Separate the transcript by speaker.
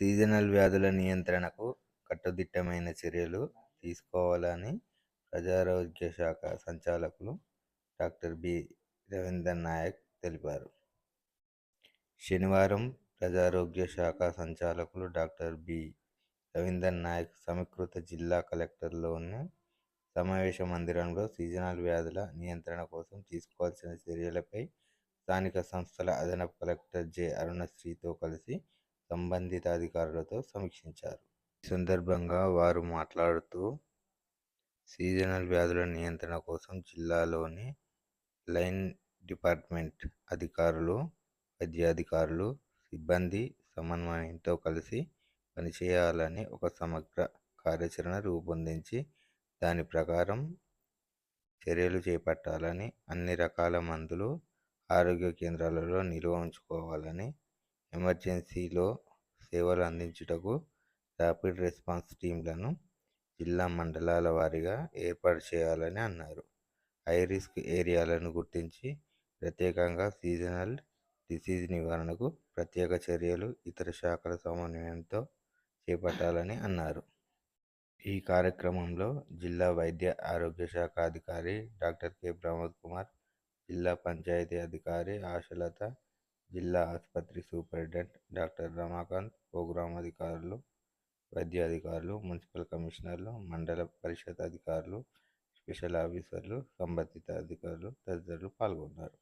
Speaker 1: Seasonal వ్యాధుల నియంత్రణకు కట్టుదిట్టమైన చర్యలు తీసుకోవాలని ప్రజారోగ్య శాఖ సంచాలకులు డాక్టర్ బి. రవీందర్ నాయక్ తెలిపారు. శనివారం ప్రజారోగ్య శాఖ సంచాలకులు డాక్టర్ బి. రవీందర్ నాయక్ సమీకృత జిల్లా కలెక్టర్లోని సమావేశ మందిరంలో సీజనల్ వ్యాధుల నియంత్రణ కోసం తీసుకోవాల్సిన చర్యలపై స్థానిక సంస్థల అదనపు కలెక్టర్ జె. అరుణశ్రీతో కలిసి సంబంధిత అధికారులతో సమీక్షించారు. ఈ సందర్భంగా వారు మాట్లాడుతూ సీజనల్ వ్యాధుల నియంత్రణ కోసం జిల్లాలోని లైన్ డిపార్ట్మెంట్ అధికారులు వైద్యాధికారులు సిబ్బంది సమన్వయంతో కలిసి పనిచేయాలని ఒక సమగ్ర కార్యాచరణ రూపొందించి దాని ప్రకారం చర్యలు చేపట్టాలని అన్ని రకాల మందులు ఆరోగ్య కేంద్రాలలో నిల్వ ఉంచుకోవాలని ఎమర్జెన్సీలో సేవలు అందించుటకు ర్యాపిడ్ రెస్పాన్స్ టీంలను జిల్లా మండలాల వారీగా ఏర్పాటు చేయాలని అన్నారు. హై రిస్క్ ఏరియాలను గుర్తించి ప్రత్యేకంగా సీజనల్ డిసీజ్ నివారణకు ప్రత్యేక చర్యలు ఇతర శాఖల సమన్వయంతో చేపట్టాలని అన్నారు. ఈ కార్యక్రమంలో జిల్లా వైద్య ఆరోగ్య శాఖ అధికారి డాక్టర్ కె. ప్రమోద్ కుమార్ జిల్లా పంచాయతీ అధికారి ఆశలత జిల్లా ఆసుపత్రి సూపరింటెండెంట్ డాక్టర్ రమాకాంత్ ప్రోగ్రాం అధికారులు వైద్యాధికారులు మున్సిపల్ కమిషనర్లు మండల పరిషత్ అధికారులు స్పెషల్ ఆఫీసర్లు సంబంధిత అధికారులు తదితరులు పాల్గొన్నారు.